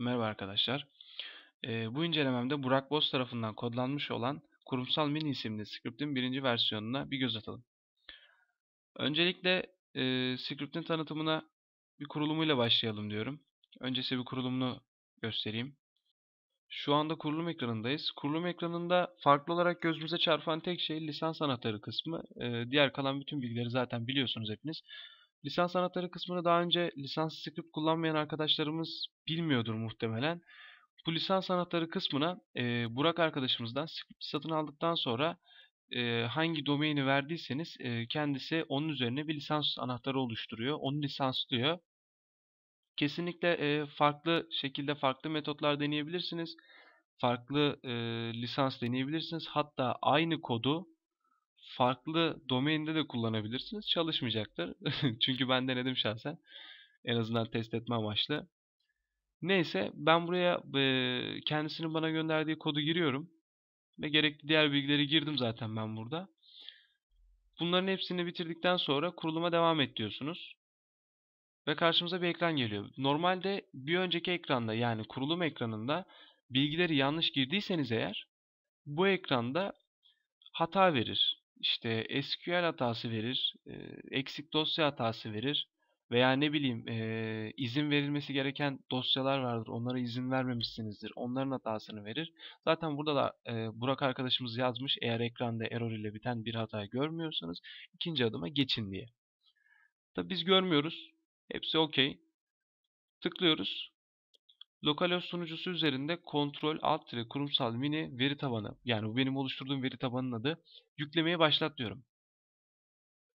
Merhaba arkadaşlar. Ee, bu incelememde Burak Boz tarafından kodlanmış olan Kurumsal Mini isimli script'in birinci versiyonuna bir göz atalım. Öncelikle e, script'in tanıtımına bir kurulumuyla başlayalım diyorum. Öncesi bir kurulumunu göstereyim. Şu anda kurulum ekranındayız. Kurulum ekranında farklı olarak gözümüze çarpan tek şey lisans anahtarı kısmı. Ee, diğer kalan bütün bilgileri zaten biliyorsunuz hepiniz. Lisans anahtarı kısmını daha önce lisans script kullanmayan arkadaşlarımız bilmiyordur muhtemelen. Bu lisans anahtarı kısmına e, Burak arkadaşımızdan script satın aldıktan sonra e, hangi domaini verdiyseniz e, kendisi onun üzerine bir lisans anahtarı oluşturuyor. Onu lisanslıyor. Kesinlikle e, farklı şekilde farklı metotlar deneyebilirsiniz. Farklı e, lisans deneyebilirsiniz. Hatta aynı kodu farklı domainde de kullanabilirsiniz. Çalışmayacaktır. Çünkü ben denedim şahsen. En azından test etme amaçlı. Neyse ben buraya e, kendisinin bana gönderdiği kodu giriyorum. Ve gerekli diğer bilgileri girdim zaten ben burada. Bunların hepsini bitirdikten sonra kuruluma devam et diyorsunuz. Ve karşımıza bir ekran geliyor. Normalde bir önceki ekranda yani kurulum ekranında bilgileri yanlış girdiyseniz eğer bu ekranda hata verir işte SQL hatası verir, e, eksik dosya hatası verir veya ne bileyim e, izin verilmesi gereken dosyalar vardır. Onlara izin vermemişsinizdir. Onların hatasını verir. Zaten burada da e, Burak arkadaşımız yazmış. Eğer ekranda error ile biten bir hata görmüyorsanız ikinci adıma geçin diye. Tabi biz görmüyoruz. Hepsi okey. Tıklıyoruz. Localhost sunucusu üzerinde kontrol alt ve kurumsal mini veri tabanı yani bu benim oluşturduğum veri tabanının adı yüklemeye başlat diyorum.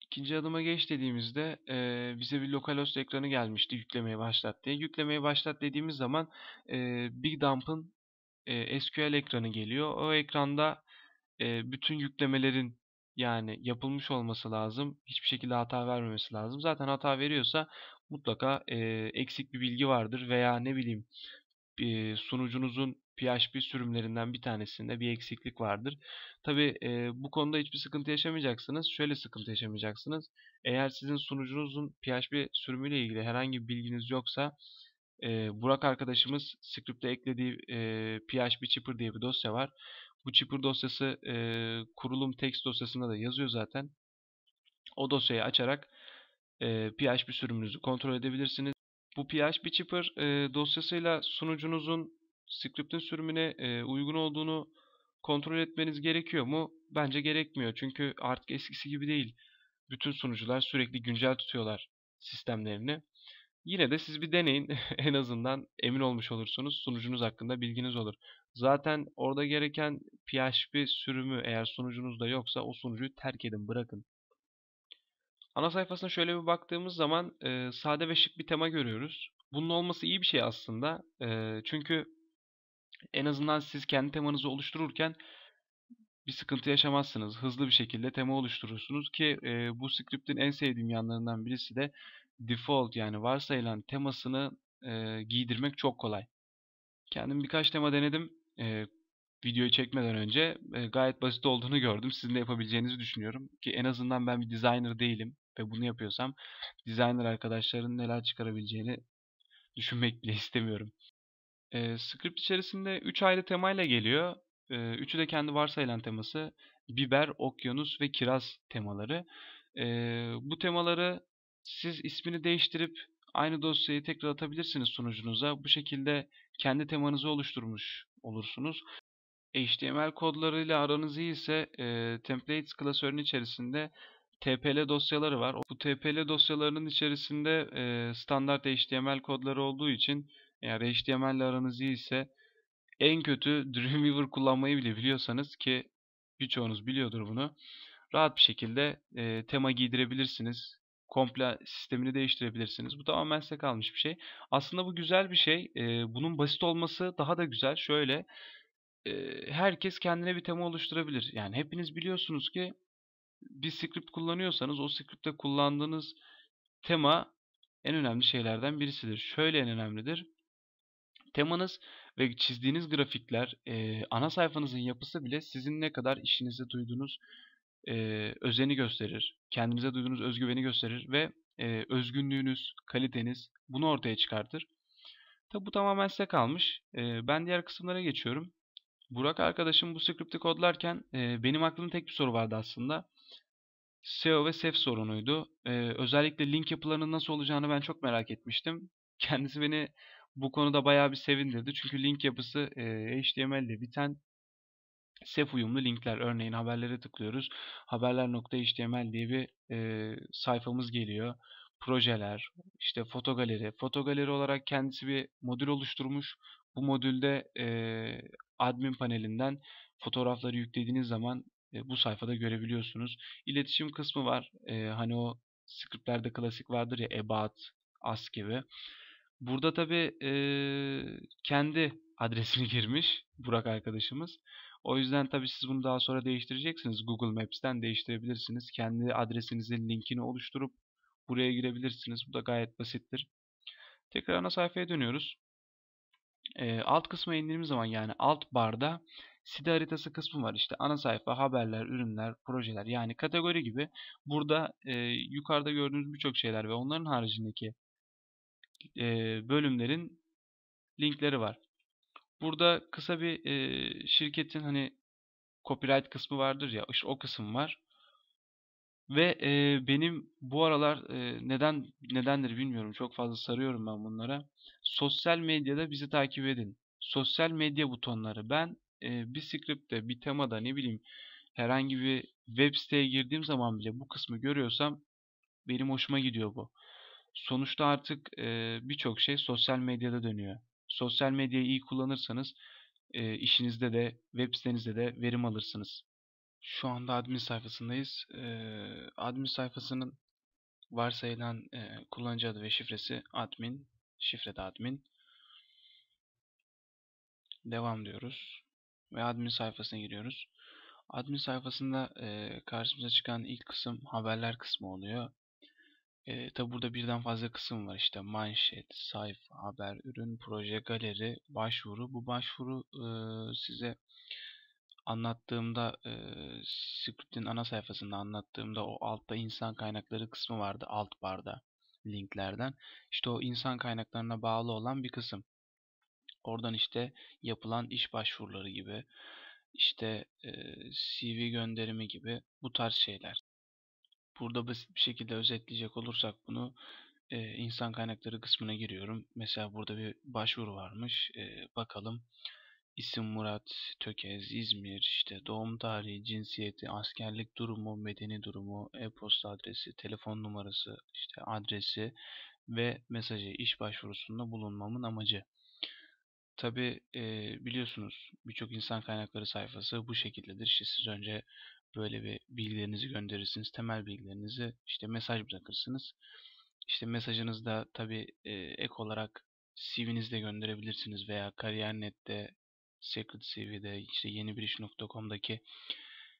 İkinci adıma geç dediğimizde e, bize bir localhost ekranı gelmişti yüklemeye başlat diye. Yüklemeye başlat dediğimiz zaman e, Big Dump'ın e, SQL ekranı geliyor. O ekranda e, bütün yüklemelerin yani yapılmış olması lazım. Hiçbir şekilde hata vermemesi lazım. Zaten hata veriyorsa mutlaka e, eksik bir bilgi vardır veya ne bileyim sunucunuzun PHP sürümlerinden bir tanesinde bir eksiklik vardır. Tabi e, bu konuda hiçbir sıkıntı yaşamayacaksınız. Şöyle sıkıntı yaşamayacaksınız. Eğer sizin sunucunuzun PHP sürümüyle ilgili herhangi bir bilginiz yoksa e, Burak arkadaşımız script'e eklediği e, PHP Chipper diye bir dosya var. Bu Chipper dosyası e, kurulum text dosyasında da yazıyor zaten. O dosyayı açarak e, PHP sürümünüzü kontrol edebilirsiniz. Bu PHP Chipper e, dosyasıyla sunucunuzun script'in sürümüne e, uygun olduğunu kontrol etmeniz gerekiyor mu? Bence gerekmiyor. Çünkü artık eskisi gibi değil. Bütün sunucular sürekli güncel tutuyorlar sistemlerini. Yine de siz bir deneyin. en azından emin olmuş olursunuz. Sunucunuz hakkında bilginiz olur. Zaten orada gereken PHP sürümü eğer sunucunuzda yoksa o sunucuyu terk edin, bırakın. Ana sayfasına şöyle bir baktığımız zaman e, sade ve şık bir tema görüyoruz. Bunun olması iyi bir şey aslında. E, çünkü en azından siz kendi temanızı oluştururken bir sıkıntı yaşamazsınız. Hızlı bir şekilde tema oluşturursunuz ki e, bu script'in en sevdiğim yanlarından birisi de default yani varsayılan temasını e, giydirmek çok kolay. Kendim birkaç tema denedim. E, videoyu çekmeden önce e, gayet basit olduğunu gördüm. Sizin de yapabileceğinizi düşünüyorum. Ki en azından ben bir designer değilim ve bunu yapıyorsam designer arkadaşların neler çıkarabileceğini düşünmek bile istemiyorum. E, script içerisinde 3 ayrı temayla geliyor. E, üçü de kendi varsayılan teması. Biber, okyanus ve kiraz temaları. E, bu temaları siz ismini değiştirip aynı dosyayı tekrar atabilirsiniz sunucunuza. Bu şekilde kendi temanızı oluşturmuş olursunuz. HTML kodlarıyla aranız iyi ise e, templates klasörünün içerisinde TPL dosyaları var. Bu TPL dosyalarının içerisinde e, standart HTML kodları olduğu için eğer HTML ile aranız iyi ise en kötü Dreamweaver kullanmayı bile biliyorsanız ki birçoğunuz biliyordur bunu. Rahat bir şekilde e, tema giydirebilirsiniz. Komple sistemini değiştirebilirsiniz. Bu tamamen size kalmış bir şey. Aslında bu güzel bir şey. E, bunun basit olması daha da güzel. Şöyle herkes kendine bir tema oluşturabilir. Yani hepiniz biliyorsunuz ki bir script kullanıyorsanız o script'te kullandığınız tema en önemli şeylerden birisidir. Şöyle en önemlidir. Temanız ve çizdiğiniz grafikler, e, ana sayfanızın yapısı bile sizin ne kadar işinize duyduğunuz e, özeni gösterir. Kendinize duyduğunuz özgüveni gösterir ve e, özgünlüğünüz, kaliteniz bunu ortaya çıkartır. Tabi bu tamamen size kalmış. Ee, ben diğer kısımlara geçiyorum. Burak arkadaşım bu script'i kodlarken e, benim aklımda tek bir soru vardı aslında. SEO ve SEF sorunuydu. Ee, özellikle link yapılarının nasıl olacağını ben çok merak etmiştim. Kendisi beni bu konuda bayağı bir sevindirdi. Çünkü link yapısı e, HTML ile biten SEF uyumlu linkler. Örneğin haberlere tıklıyoruz. Haberler.html diye bir e, sayfamız geliyor. Projeler, işte foto galeri. Foto galeri olarak kendisi bir modül oluşturmuş. Bu modülde e, admin panelinden fotoğrafları yüklediğiniz zaman e, bu sayfada görebiliyorsunuz. İletişim kısmı var. E, hani o scriptlerde klasik vardır ya about, ask gibi. Burada tabii e, kendi adresini girmiş Burak arkadaşımız. O yüzden tabii siz bunu daha sonra değiştireceksiniz. Google Maps'ten değiştirebilirsiniz. Kendi adresinizin linkini oluşturup buraya girebilirsiniz. Bu da gayet basittir. Tekrar ana sayfaya dönüyoruz. E, alt kısma indiğimiz zaman yani alt barda site haritası kısmı var. İşte ana sayfa, haberler, ürünler, projeler yani kategori gibi. Burada e, yukarıda gördüğünüz birçok şeyler ve onların haricindeki e, bölümlerin linkleri var. Burada kısa bir e, şirketin hani copyright kısmı vardır ya işte o kısım var. Ve e, benim bu aralar e, neden nedendir bilmiyorum çok fazla sarıyorum ben bunlara. Sosyal medyada bizi takip edin. Sosyal medya butonları. Ben e, bir script'te, bir temada ne bileyim herhangi bir web siteye girdiğim zaman bile bu kısmı görüyorsam benim hoşuma gidiyor bu. Sonuçta artık e, birçok şey sosyal medyada dönüyor. Sosyal medyayı iyi kullanırsanız e, işinizde de web sitenizde de verim alırsınız. Şu anda admin sayfasındayız. E, admin sayfasının varsayılan e, kullanıcı adı ve şifresi admin. Şifre de admin. Devam diyoruz. Ve admin sayfasına giriyoruz. Admin sayfasında e, karşımıza çıkan ilk kısım haberler kısmı oluyor. E, tabi burada birden fazla kısım var işte manşet, sayfa, haber, ürün, proje, galeri, başvuru. Bu başvuru e, size anlattığımda e, script'in ana sayfasında anlattığımda o altta insan kaynakları kısmı vardı alt barda linklerden. İşte o insan kaynaklarına bağlı olan bir kısım. Oradan işte yapılan iş başvuruları gibi, işte e, CV gönderimi gibi bu tarz şeyler. Burada basit bir şekilde özetleyecek olursak bunu e, insan kaynakları kısmına giriyorum. Mesela burada bir başvuru varmış. E, bakalım. İsim Murat Tökez, İzmir, işte doğum tarihi, cinsiyeti, askerlik durumu, medeni durumu, e-posta adresi, telefon numarası, işte adresi ve mesajı iş başvurusunda bulunmamın amacı. Tabi e, biliyorsunuz birçok insan kaynakları sayfası bu şekildedir. İşte siz önce böyle bir bilgilerinizi gönderirsiniz. Temel bilgilerinizi işte mesaj bırakırsınız. İşte mesajınızda tabi e, ek olarak CV'nizde gönderebilirsiniz veya Kariyer.net'te, Secret CV'de, işte yenibiriş.com'daki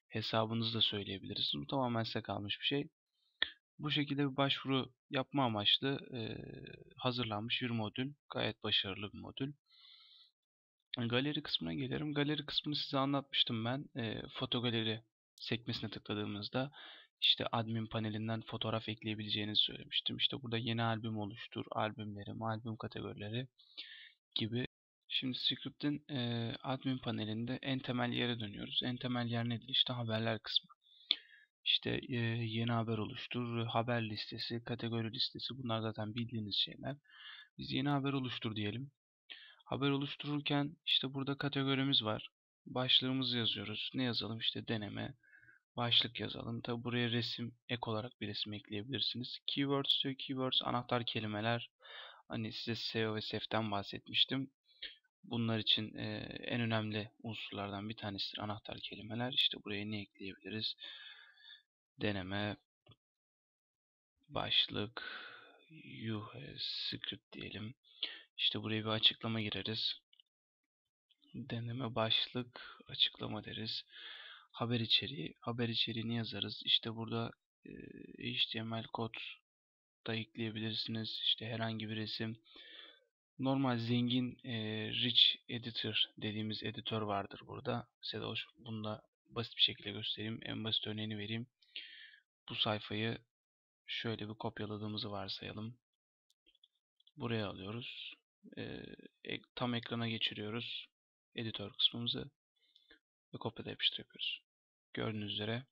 hesabınızı da söyleyebilirsiniz. Bu tamamen size kalmış bir şey. Bu şekilde bir başvuru yapma amaçlı e, hazırlanmış bir modül. Gayet başarılı bir modül. Galeri kısmına gelirim. Galeri kısmını size anlatmıştım ben. E, foto galeri sekmesine tıkladığımızda işte admin panelinden fotoğraf ekleyebileceğinizi söylemiştim. İşte burada yeni albüm oluştur, albümlerim, albüm kategorileri gibi. Şimdi script'in e, admin panelinde en temel yere dönüyoruz. En temel yer nedir? İşte haberler kısmı. İşte e, yeni haber oluştur, haber listesi, kategori listesi bunlar zaten bildiğiniz şeyler. Biz yeni haber oluştur diyelim. Haber oluştururken işte burada kategorimiz var. Başlığımızı yazıyoruz. Ne yazalım? İşte deneme, başlık yazalım. Tabi buraya resim ek olarak bir resim ekleyebilirsiniz. Keywords diyor. Keywords anahtar kelimeler. Hani size SEO ve SEF'ten bahsetmiştim. Bunlar için e, en önemli unsurlardan bir tanesidir anahtar kelimeler. İşte buraya ne ekleyebiliriz? Deneme, başlık, you script diyelim. İşte buraya bir açıklama gireriz. Deneme başlık açıklama deriz. Haber içeriği. Haber içeriğini yazarız. İşte burada e, HTML kod da ekleyebilirsiniz. İşte herhangi bir resim. Normal zengin e, rich editor dediğimiz editör vardır burada. Size de bunu da basit bir şekilde göstereyim. En basit örneğini vereyim. Bu sayfayı şöyle bir kopyaladığımızı varsayalım. Buraya alıyoruz. E, tam ekrana geçiriyoruz editör kısmımızı ve kopyala yapıştır yapıyoruz. Gördüğünüz üzere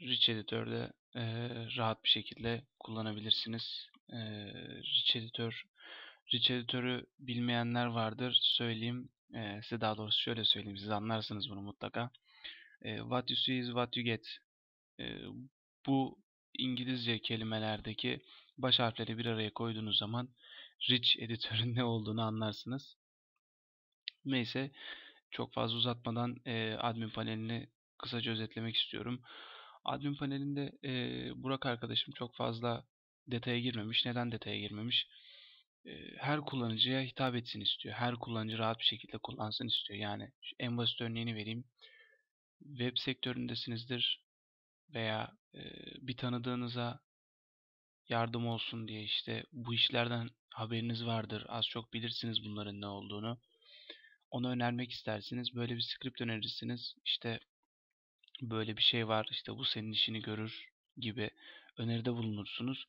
Rich Editör'de e, rahat bir şekilde kullanabilirsiniz. E, Rich Editör Rich Editör'ü bilmeyenler vardır. Söyleyeyim. E, size daha doğrusu şöyle söyleyeyim. Siz anlarsınız bunu mutlaka. E, what you see is what you get. E, bu İngilizce kelimelerdeki baş harfleri bir araya koyduğunuz zaman Rich Editör'ün ne olduğunu anlarsınız. Neyse çok fazla uzatmadan e, admin panelini kısaca özetlemek istiyorum. Admin panelinde e, Burak arkadaşım çok fazla detaya girmemiş. Neden detaya girmemiş? E, her kullanıcıya hitap etsin istiyor. Her kullanıcı rahat bir şekilde kullansın istiyor. Yani en basit örneğini vereyim. Web sektöründesinizdir veya e, bir tanıdığınıza yardım olsun diye işte bu işlerden haberiniz vardır. Az çok bilirsiniz bunların ne olduğunu. Onu önermek istersiniz. Böyle bir script önerirsiniz. İşte böyle bir şey var işte bu senin işini görür gibi öneride bulunursunuz.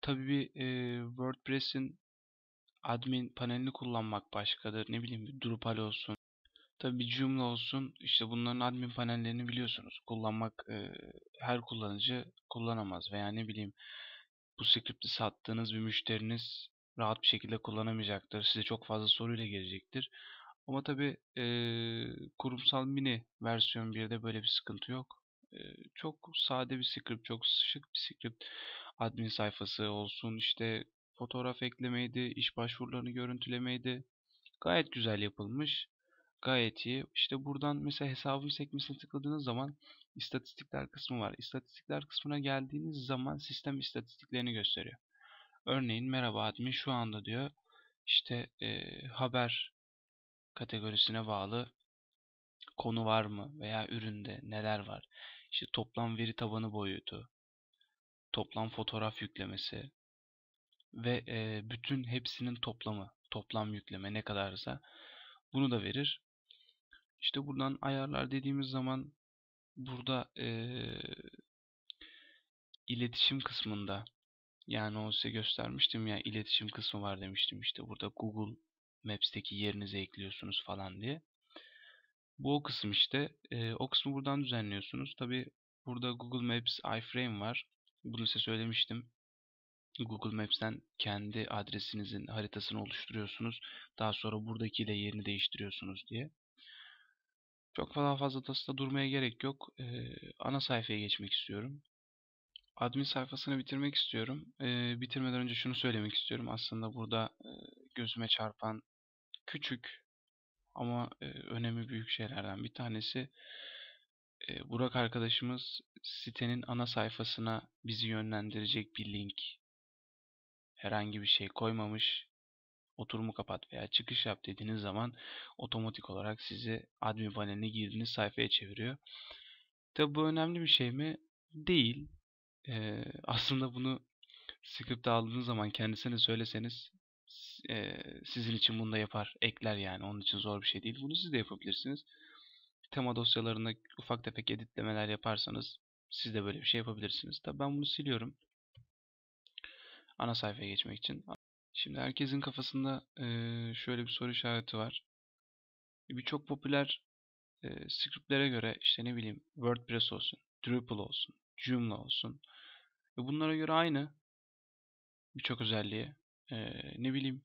Tabii bir e, WordPress'in admin panelini kullanmak başkadır. Ne bileyim bir Drupal olsun. Tabii bir Joomla olsun. İşte bunların admin panellerini biliyorsunuz. Kullanmak e, her kullanıcı kullanamaz veya ne bileyim bu script'i sattığınız bir müşteriniz rahat bir şekilde kullanamayacaktır. Size çok fazla soruyla gelecektir. Ama tabi e, kurumsal mini versiyon 1'de böyle bir sıkıntı yok. E, çok sade bir script, çok şık bir script. Admin sayfası olsun, işte fotoğraf eklemeydi, iş başvurularını görüntülemeydi. Gayet güzel yapılmış. Gayet iyi. İşte buradan mesela hesabın sekmesine tıkladığınız zaman istatistikler kısmı var. İstatistikler kısmına geldiğiniz zaman sistem istatistiklerini gösteriyor. Örneğin merhaba admin şu anda diyor işte e, haber kategorisine bağlı konu var mı veya üründe neler var. İşte toplam veri tabanı boyutu, toplam fotoğraf yüklemesi ve e, bütün hepsinin toplamı, toplam yükleme ne kadarsa bunu da verir. İşte buradan ayarlar dediğimiz zaman burada e, iletişim kısmında yani o size göstermiştim ya iletişim kısmı var demiştim işte burada Google Maps'teki yerinize ekliyorsunuz falan diye. Bu o kısım işte. E, o kısmı buradan düzenliyorsunuz. Tabi burada Google Maps iframe var. Bunu size söylemiştim. Google Maps'ten kendi adresinizin haritasını oluşturuyorsunuz. Daha sonra buradaki de yerini değiştiriyorsunuz diye. Çok daha fazla da durmaya gerek yok. Ee, ana sayfaya geçmek istiyorum. Admin sayfasını bitirmek istiyorum. Ee, bitirmeden önce şunu söylemek istiyorum. Aslında burada e, gözüme çarpan küçük ama e, önemi büyük şeylerden bir tanesi e, Burak arkadaşımız sitenin ana sayfasına bizi yönlendirecek bir link herhangi bir şey koymamış. Oturumu kapat veya çıkış yap dediğiniz zaman otomatik olarak sizi admin paneline girdiğiniz sayfaya çeviriyor. Tabi bu önemli bir şey mi? Değil. Ee, aslında bunu script'e aldığınız zaman kendisine söyleseniz e, sizin için bunu da yapar. Ekler yani. Onun için zor bir şey değil. Bunu siz de yapabilirsiniz. Tema dosyalarında ufak tefek editlemeler yaparsanız siz de böyle bir şey yapabilirsiniz. Tabi ben bunu siliyorum. Ana sayfaya geçmek için. Şimdi herkesin kafasında e, şöyle bir soru işareti var. Birçok popüler e, scriptlere göre işte ne bileyim WordPress olsun, Drupal olsun, Joomla olsun. Ve bunlara göre aynı birçok özelliği. E, ne bileyim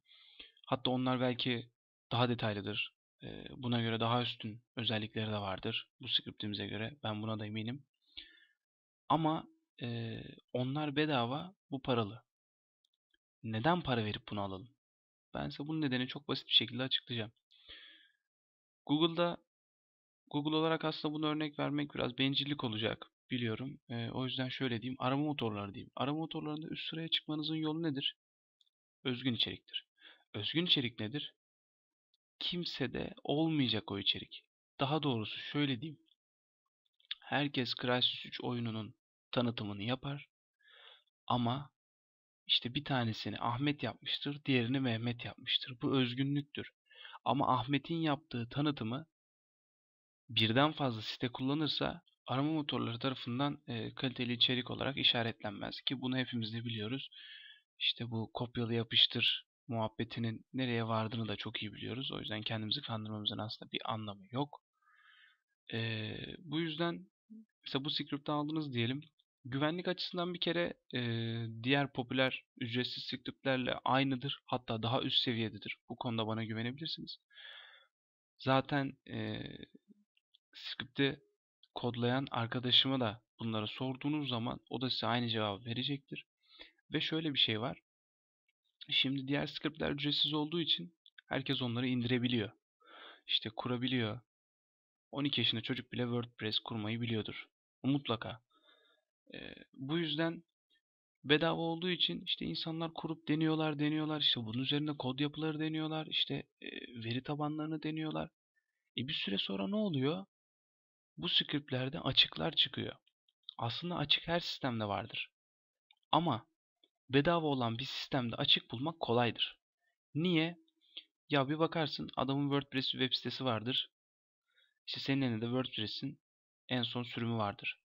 hatta onlar belki daha detaylıdır. E, buna göre daha üstün özellikleri de vardır bu scriptimize göre. Ben buna da eminim. Ama e, onlar bedava, bu paralı. Neden para verip bunu alalım? Ben size bunun nedeni çok basit bir şekilde açıklayacağım. Google'da Google olarak aslında bunu örnek vermek biraz bencillik olacak biliyorum. E, o yüzden şöyle diyeyim. Arama motorları diyeyim. Arama motorlarında üst sıraya çıkmanızın yolu nedir? Özgün içeriktir. Özgün içerik nedir? Kimsede olmayacak o içerik. Daha doğrusu şöyle diyeyim. Herkes Crysis 3 oyununun tanıtımını yapar. Ama işte bir tanesini Ahmet yapmıştır, diğerini Mehmet yapmıştır. Bu özgünlüktür. Ama Ahmet'in yaptığı tanıtımı birden fazla site kullanırsa arama motorları tarafından e, kaliteli içerik olarak işaretlenmez ki bunu hepimiz de biliyoruz. işte bu kopyala yapıştır muhabbetinin nereye vardığını da çok iyi biliyoruz. O yüzden kendimizi kandırmamızın aslında bir anlamı yok. Ee, bu yüzden mesela bu script'i aldınız diyelim. Güvenlik açısından bir kere e, diğer popüler ücretsiz scriptlerle aynıdır. Hatta daha üst seviyededir. Bu konuda bana güvenebilirsiniz. Zaten e, script'i kodlayan arkadaşıma da bunları sorduğunuz zaman o da size aynı cevabı verecektir. Ve şöyle bir şey var. Şimdi diğer scriptler ücretsiz olduğu için herkes onları indirebiliyor. İşte kurabiliyor. 12 yaşında çocuk bile WordPress kurmayı biliyordur. Mutlaka. Ee, bu yüzden bedava olduğu için işte insanlar kurup deniyorlar, deniyorlar. İşte bunun üzerinde kod yapıları deniyorlar. İşte e, veri tabanlarını deniyorlar. E bir süre sonra ne oluyor? Bu scriptlerde açıklar çıkıyor. Aslında açık her sistemde vardır. Ama bedava olan bir sistemde açık bulmak kolaydır. Niye? Ya bir bakarsın adamın WordPress web sitesi vardır. İşte senin elinde WordPress'in en son sürümü vardır.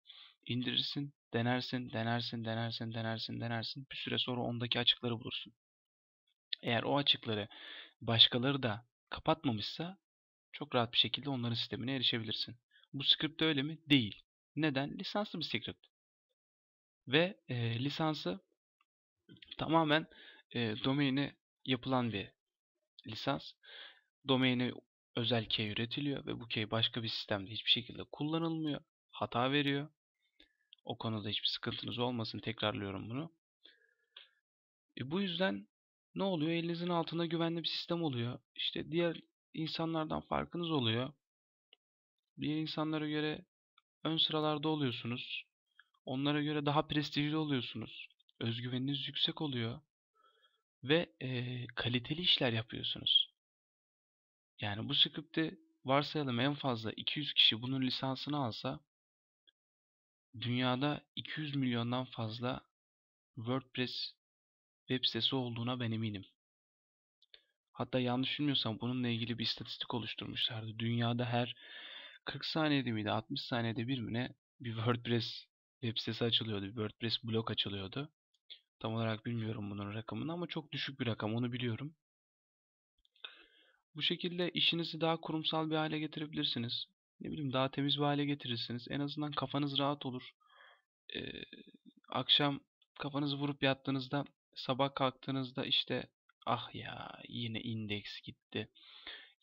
İndirirsin, denersin, denersin, denersin, denersin, denersin. Bir süre sonra ondaki açıkları bulursun. Eğer o açıkları başkaları da kapatmamışsa çok rahat bir şekilde onların sistemine erişebilirsin. Bu script öyle mi? Değil. Neden? Lisanslı bir script. Ve e, lisansı tamamen e, domaini yapılan bir lisans. Domaini özel key üretiliyor ve bu key başka bir sistemde hiçbir şekilde kullanılmıyor. Hata veriyor. O konuda hiçbir sıkıntınız olmasın. Tekrarlıyorum bunu. E bu yüzden ne oluyor? Elinizin altında güvenli bir sistem oluyor. İşte diğer insanlardan farkınız oluyor. Diğer insanlara göre ön sıralarda oluyorsunuz. Onlara göre daha prestijli oluyorsunuz. Özgüveniniz yüksek oluyor. Ve e, kaliteli işler yapıyorsunuz. Yani bu script'i varsayalım en fazla 200 kişi bunun lisansını alsa dünyada 200 milyondan fazla WordPress web sitesi olduğuna ben eminim. Hatta yanlış bilmiyorsam bununla ilgili bir istatistik oluşturmuşlardı. Dünyada her 40 saniyede miydi 60 saniyede bir mi ne bir WordPress web sitesi açılıyordu. Bir WordPress blog açılıyordu. Tam olarak bilmiyorum bunun rakamını ama çok düşük bir rakam onu biliyorum. Bu şekilde işinizi daha kurumsal bir hale getirebilirsiniz. Ne bileyim daha temiz bir hale getirirsiniz. En azından kafanız rahat olur. Ee, akşam kafanızı vurup yattığınızda sabah kalktığınızda işte ah ya yine indeks gitti.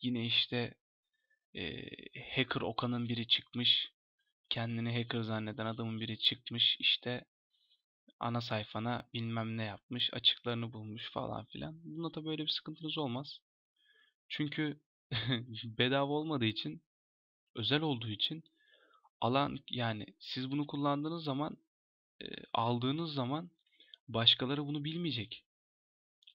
Yine işte e, hacker Okan'ın biri çıkmış. Kendini hacker zanneden adamın biri çıkmış. İşte ana sayfana bilmem ne yapmış. Açıklarını bulmuş falan filan. Bunda da böyle bir sıkıntınız olmaz. Çünkü bedava olmadığı için özel olduğu için alan yani siz bunu kullandığınız zaman e, aldığınız zaman başkaları bunu bilmeyecek.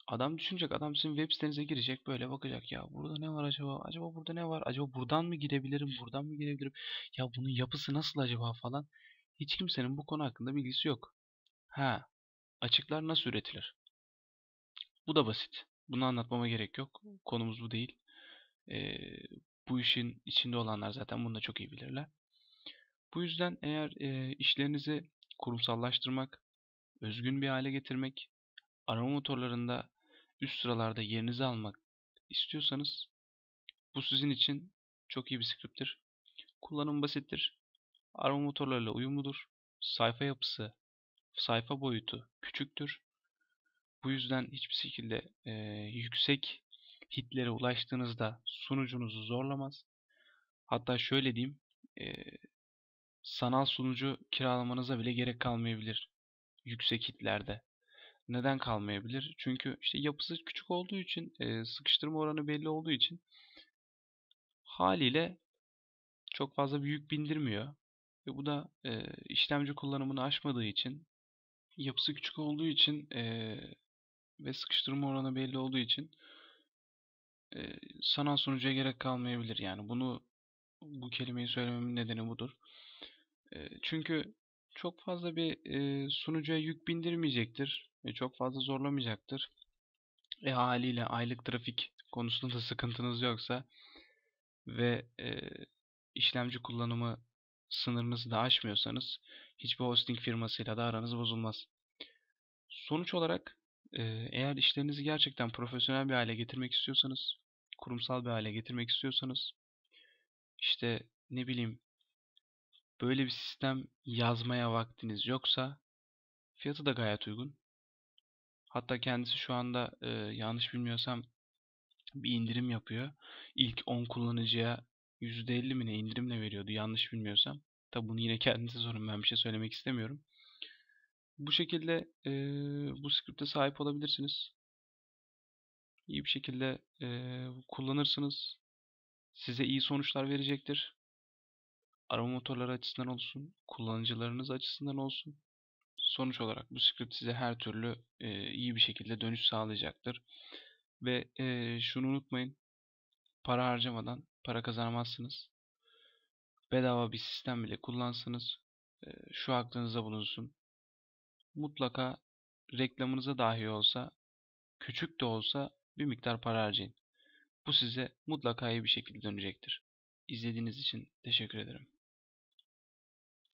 Adam düşünecek, adam sizin web sitenize girecek, böyle bakacak ya burada ne var acaba? Acaba burada ne var? Acaba buradan mı girebilirim? Buradan mı girebilirim? Ya bunun yapısı nasıl acaba falan. Hiç kimsenin bu konu hakkında bilgisi yok. Ha, açıklar nasıl üretilir? Bu da basit. Bunu anlatmama gerek yok. Konumuz bu değil. Ee, bu işin içinde olanlar zaten bunu da çok iyi bilirler. Bu yüzden eğer e, işlerinizi kurumsallaştırmak, özgün bir hale getirmek, arama motorlarında üst sıralarda yerinizi almak istiyorsanız bu sizin için çok iyi bir script'tir. Kullanım basittir. Arama motorlarıyla uyumludur. Sayfa yapısı, sayfa boyutu küçüktür. Bu yüzden hiçbir şekilde e, yüksek hitlere ulaştığınızda sunucunuzu zorlamaz. Hatta şöyle diyeyim, e, sanal sunucu kiralamanıza bile gerek kalmayabilir yüksek hitlerde. Neden kalmayabilir? Çünkü işte yapısı küçük olduğu için, e, sıkıştırma oranı belli olduğu için haliyle çok fazla büyük bindirmiyor. Ve bu da e, işlemci kullanımını aşmadığı için, yapısı küçük olduğu için e, ve sıkıştırma oranı belli olduğu için e, sanal sunucuya gerek kalmayabilir. Yani bunu bu kelimeyi söylememin nedeni budur. Çünkü çok fazla bir sunucuya yük bindirmeyecektir ve çok fazla zorlamayacaktır. E haliyle aylık trafik konusunda da sıkıntınız yoksa ve e, işlemci kullanımı sınırınızı da aşmıyorsanız hiçbir hosting firmasıyla da aranız bozulmaz. Sonuç olarak eğer işlerinizi gerçekten profesyonel bir hale getirmek istiyorsanız, kurumsal bir hale getirmek istiyorsanız, işte ne bileyim böyle bir sistem yazmaya vaktiniz yoksa fiyatı da gayet uygun. Hatta kendisi şu anda e, yanlış bilmiyorsam bir indirim yapıyor. İlk 10 kullanıcıya %50 mi ne indirimle veriyordu yanlış bilmiyorsam. Tabi bunu yine kendinize sorun ben bir şey söylemek istemiyorum. Bu şekilde e, bu script'e sahip olabilirsiniz. İyi bir şekilde e, kullanırsınız. Size iyi sonuçlar verecektir. Arama motorları açısından olsun, kullanıcılarınız açısından olsun. Sonuç olarak bu script size her türlü e, iyi bir şekilde dönüş sağlayacaktır. Ve e, şunu unutmayın. Para harcamadan para kazanamazsınız. Bedava bir sistem bile kullansanız e, şu aklınızda bulunsun. Mutlaka reklamınıza dahi olsa, küçük de olsa bir miktar para harcayın. Bu size mutlaka iyi bir şekilde dönecektir. İzlediğiniz için teşekkür ederim.